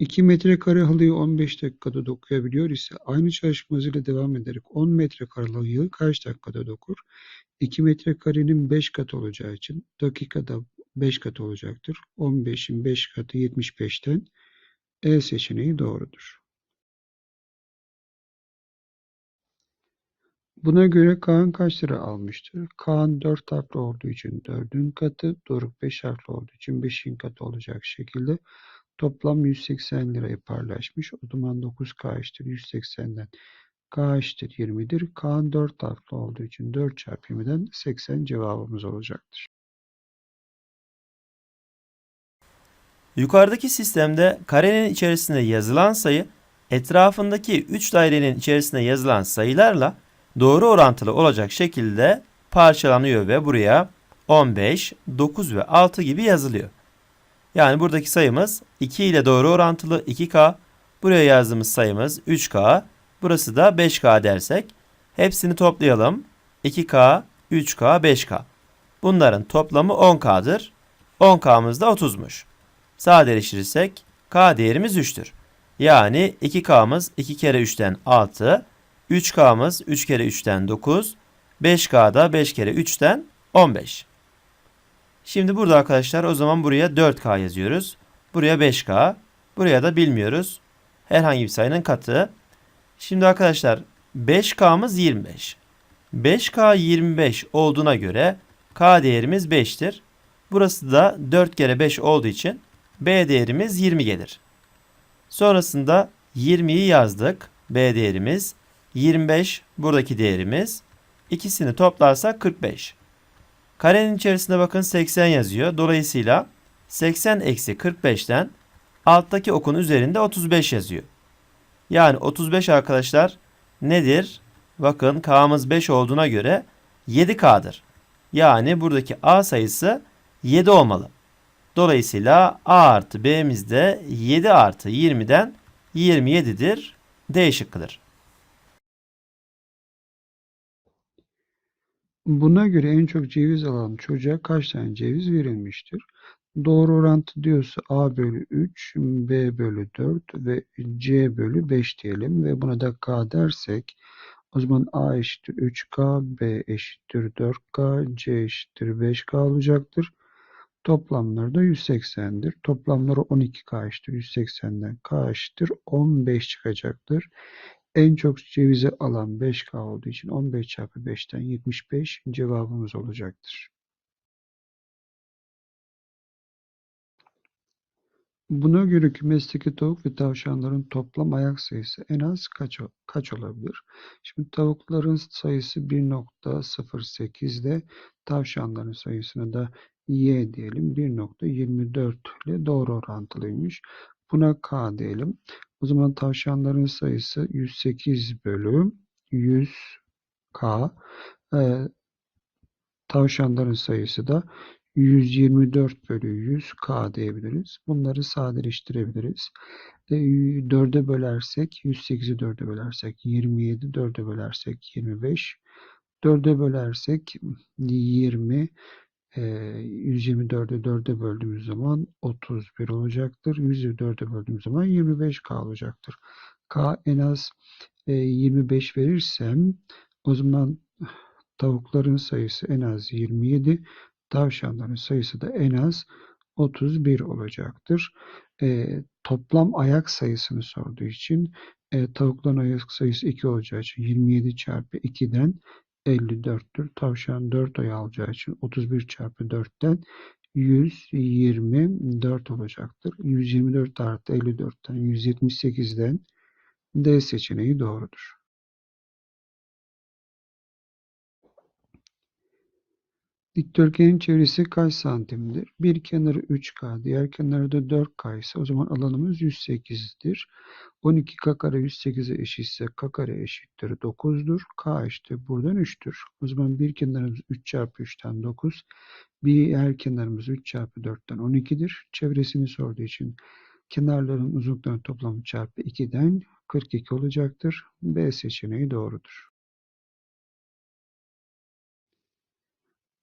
2 metrekare halıyı 15 dakikada dokuyabiliyor ise aynı çalışma hızıyla devam ederek 10 metrekare halıyı kaç dakikada dokur? 2 metrekarenin 5 katı olacağı için dakikada 5 katı olacaktır. 15'in 5 katı 75'ten E seçeneği doğrudur. Buna göre Kaan kaç lira almıştır? Kaan 4 harfli olduğu için 4'ün katı, Doruk 5 harfli olduğu için 5'in katı olacak şekilde toplam 180 lirayı paylaşmış. O zaman 9K eşittir 180'den K eşittir 20'dir. Kaan 4 harfli olduğu için 4 çarpı 20'den 80 cevabımız olacaktır. Yukarıdaki sistemde karenin içerisinde yazılan sayı etrafındaki 3 dairenin içerisinde yazılan sayılarla doğru orantılı olacak şekilde parçalanıyor ve buraya 15, 9 ve 6 gibi yazılıyor. Yani buradaki sayımız 2 ile doğru orantılı 2K, buraya yazdığımız sayımız 3K, burası da 5K dersek hepsini toplayalım. 2K, 3K, 5K. Bunların toplamı 10K'dır. 10K'mız da 30'muş. Sadeleştirirsek K değerimiz 3'tür. Yani 2K'mız 2 kere 3'ten 6, 3K'mız 3 kere 3'ten 9, 5K da 5 kere 3'ten 15. Şimdi burada arkadaşlar o zaman buraya 4K yazıyoruz. Buraya 5K. Buraya da bilmiyoruz. Herhangi bir sayının katı. Şimdi arkadaşlar 5K'mız 25. 5K 25 olduğuna göre K değerimiz 5'tir. Burası da 4 kere 5 olduğu için B değerimiz 20 gelir. Sonrasında 20'yi yazdık. B değerimiz 25 buradaki değerimiz. İkisini toplarsak 45. Karenin içerisinde bakın 80 yazıyor. Dolayısıyla 80 eksi 45'ten alttaki okun üzerinde 35 yazıyor. Yani 35 arkadaşlar nedir? Bakın K'mız 5 olduğuna göre 7K'dır. Yani buradaki A sayısı 7 olmalı. Dolayısıyla A artı B'miz de 7 artı 20'den 27'dir. D şıkkıdır. Buna göre en çok ceviz alan çocuğa kaç tane ceviz verilmiştir? Doğru orantı diyorsa A bölü 3, B bölü 4 ve C bölü 5 diyelim ve buna da K dersek o zaman A eşittir 3K, B eşittir 4K, C eşittir 5K olacaktır. Toplamları da 180'dir. Toplamları 12K eşittir 180'den K eşittir 15 çıkacaktır. En çok cevizi alan 5K olduğu için 15 çarpı 5'ten 75 cevabımız olacaktır. Buna göre kümesteki tavuk ve tavşanların toplam ayak sayısı en az kaç, kaç olabilir? Şimdi tavukların sayısı 1.08 ile tavşanların sayısına da y diyelim 1.24 ile doğru orantılıymış. Buna k diyelim. O zaman tavşanların sayısı 108 bölü 100 k. Ee, tavşanların sayısı da 124 bölü 100 k diyebiliriz. Bunları sadeleştirebiliriz. E, 4'e bölersek 108'i 4'e bölersek 27, 4'e bölersek 25, 4'e bölersek 20, e, 124'ü 4'e böldüğümüz zaman 31 olacaktır. 100'ü 4'e böldüğümüz zaman 25k olacaktır. K en az e, 25 verirsem o zaman tavukların sayısı en az 27, tavşanların sayısı da en az 31 olacaktır. E, toplam ayak sayısını sorduğu için e, tavukların ayak sayısı 2 olacağı için 27 çarpı 2'den 54'tür. Tavşan 4 ay alacağı için 31 çarpı 4'ten 124 olacaktır. 124 artı 54'ten 178'den D seçeneği doğrudur. Dikdörtgenin çevresi kaç santimdir? Bir kenarı 3K, diğer kenarı da 4K ise o zaman alanımız 108'dir. 12K kare 108'e eşitse K kare eşittir 9'dur. K eşittir buradan 3'tür. O zaman bir kenarımız 3 çarpı 3'ten 9. Diğer kenarımız 3 çarpı 4'ten 12'dir. Çevresini sorduğu için kenarların uzunluklarının toplamı çarpı 2'den 42 olacaktır. B seçeneği doğrudur.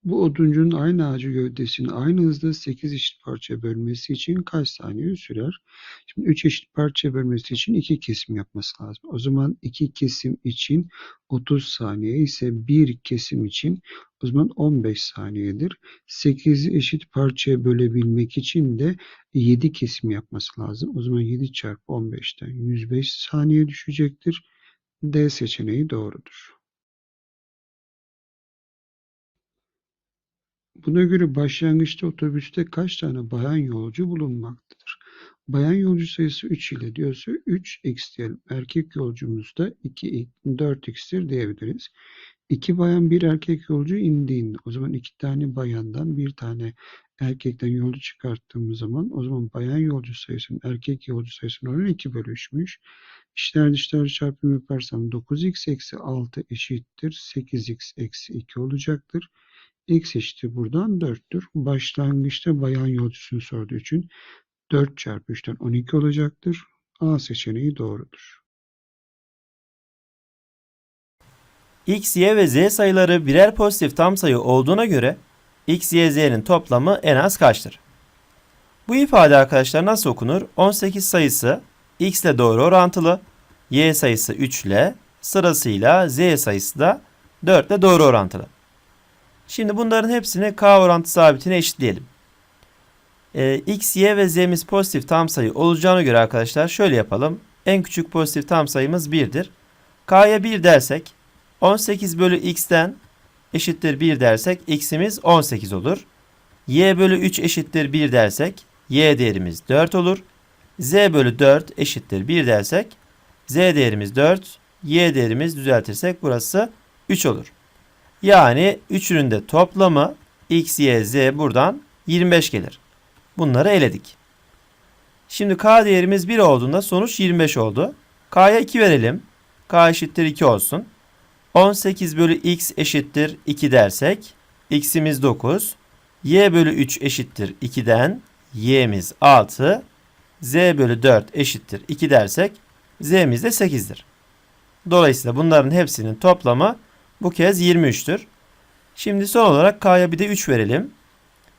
Bu oduncunun aynı ağacı gövdesini aynı hızda 8 eşit parçaya bölmesi için kaç saniye sürer? Şimdi 3 eşit parçaya bölmesi için 2 kesim yapması lazım. O zaman 2 kesim için 30 saniye ise bir kesim için o zaman 15 saniyedir. 8'i eşit parçaya bölebilmek için de 7 kesim yapması lazım. O zaman 7 çarpı 15'ten 105 saniye düşecektir. D seçeneği doğrudur. Buna göre başlangıçta otobüste kaç tane bayan yolcu bulunmaktadır? Bayan yolcu sayısı 3 ile diyorsa 3x diyelim. Erkek yolcumuz da 2, 4x'tir diyebiliriz. 2 bayan bir erkek yolcu indiğinde o zaman 2 tane bayandan bir tane erkekten yolcu çıkarttığımız zaman o zaman bayan yolcu sayısının erkek yolcu sayısının oranı 2 bölü 3'müş. İşler dışlar çarpımı yaparsam 9x eksi 6 eşittir 8x eksi 2 olacaktır. X eşittir buradan 4'tür. Başlangıçta bayan yolcusunu sorduğu için 4 çarpı 3'ten 12 olacaktır. A seçeneği doğrudur. x, y ve z sayıları birer pozitif tam sayı olduğuna göre x, y, z'nin toplamı en az kaçtır? Bu ifade arkadaşlar nasıl okunur? 18 sayısı x ile doğru orantılı, y sayısı 3 ile, sırasıyla z sayısı da 4 ile doğru orantılı. Şimdi bunların hepsini k orantı sabitine eşitleyelim. Ee, x, y ve z'miz pozitif tam sayı olacağına göre arkadaşlar şöyle yapalım. En küçük pozitif tam sayımız 1'dir. k'ya 1 dersek 18 bölü x'ten eşittir 1 dersek x'imiz 18 olur. y bölü 3 eşittir 1 dersek y değerimiz 4 olur. z bölü 4 eşittir 1 dersek z değerimiz 4, y değerimiz düzeltirsek burası 3 olur. Yani üçünün de toplamı x, y, z buradan 25 gelir. Bunları eledik. Şimdi k değerimiz 1 olduğunda sonuç 25 oldu. k'ya 2 verelim. k eşittir 2 olsun. 18 bölü x eşittir 2 dersek x'imiz 9. y bölü 3 eşittir 2'den y'miz 6. z bölü 4 eşittir 2 dersek z'miz de 8'dir. Dolayısıyla bunların hepsinin toplamı bu kez 23'tür. Şimdi son olarak k'ya bir de 3 verelim.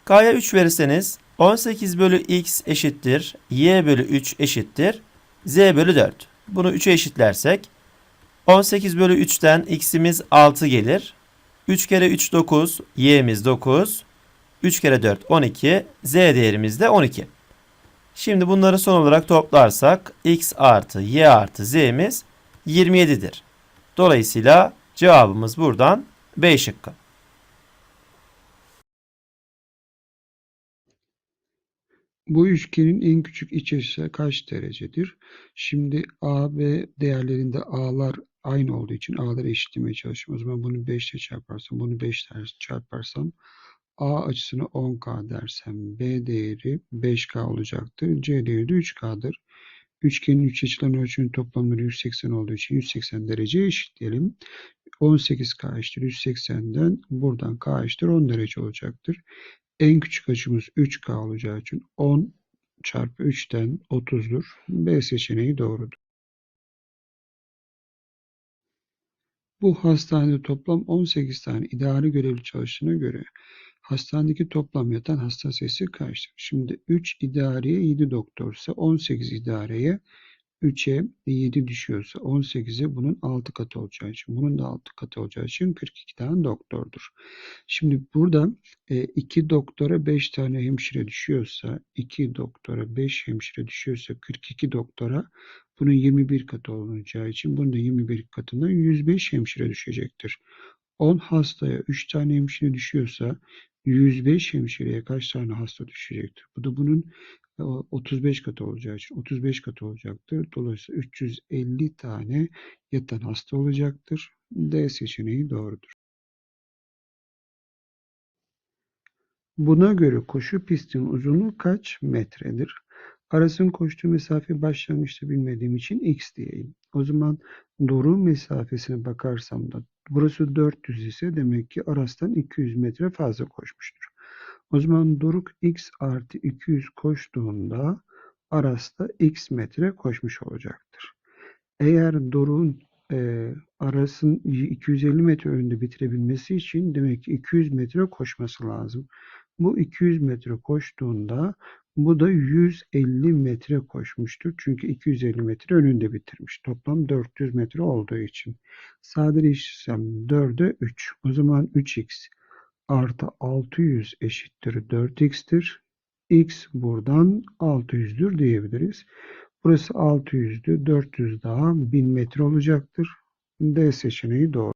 k'ya 3 verirseniz 18 bölü x eşittir y bölü 3 eşittir z bölü 4. Bunu 3'e eşitlersek 18 bölü 3'ten x'imiz 6 gelir. 3 kere 3 9, y'miz 9. 3 kere 4 12, z değerimiz de 12. Şimdi bunları son olarak toplarsak x artı y artı z'miz 27'dir. Dolayısıyla cevabımız buradan B şıkkı. Bu üçgenin en küçük iç açısı kaç derecedir? Şimdi A, B değerlerinde A'lar aynı olduğu için A'ları eşitlemeye çalışıyorum. O zaman bunu 5 ile çarparsam, bunu 5 ile çarparsam A açısını 10K dersem B değeri 5K olacaktır. C değeri de 3K'dır. Üçgenin üç açılarının ölçünün toplamları 180 olduğu için 180 derece eşitleyelim. 18K eşittir 180'den buradan K eşittir 10 derece olacaktır. En küçük açımız 3K olacağı için 10 çarpı 3'ten 30'dur. B seçeneği doğrudur. Bu hastanede toplam 18 tane idari görevli çalıştığına göre hastanedeki toplam yatan hasta sayısı kaçtır? Şimdi 3 idareye 7 doktorsa 18 idareye 3'e 7 düşüyorsa 18'e bunun 6 katı olacağı için bunun da 6 katı olacağı için 42 tane doktordur. Şimdi burada 2 doktora 5 tane hemşire düşüyorsa 2 doktora 5 hemşire düşüyorsa 42 doktora bunun 21 katı olacağı için bunun da 21 katından 105 hemşire düşecektir. 10 hastaya 3 tane hemşire düşüyorsa 105 hemşireye kaç tane hasta düşecektir? Bu da bunun 35 katı olacağı için 35 katı olacaktır. Dolayısıyla 350 tane yatan hasta olacaktır. D seçeneği doğrudur. Buna göre koşu pistinin uzunluğu kaç metredir? Aras'ın koştuğu mesafe başlangıçta bilmediğim için x diyeyim. O zaman doğru mesafesine bakarsam da burası 400 ise demek ki Aras'tan 200 metre fazla koşmuştur. O zaman Doruk x artı 200 koştuğunda Aras da x metre koşmuş olacaktır. Eğer Doruk'un e, arasın 250 metre önünde bitirebilmesi için demek ki 200 metre koşması lazım. Bu 200 metre koştuğunda bu da 150 metre koşmuştur. Çünkü 250 metre önünde bitirmiş. Toplam 400 metre olduğu için. Sadeleştirsem 4'e 3. O zaman 3x artı 600 eşittir 4x'tir. x buradan 600'dür diyebiliriz. Burası 600'dü. 400 daha 1000 metre olacaktır. D seçeneği doğru.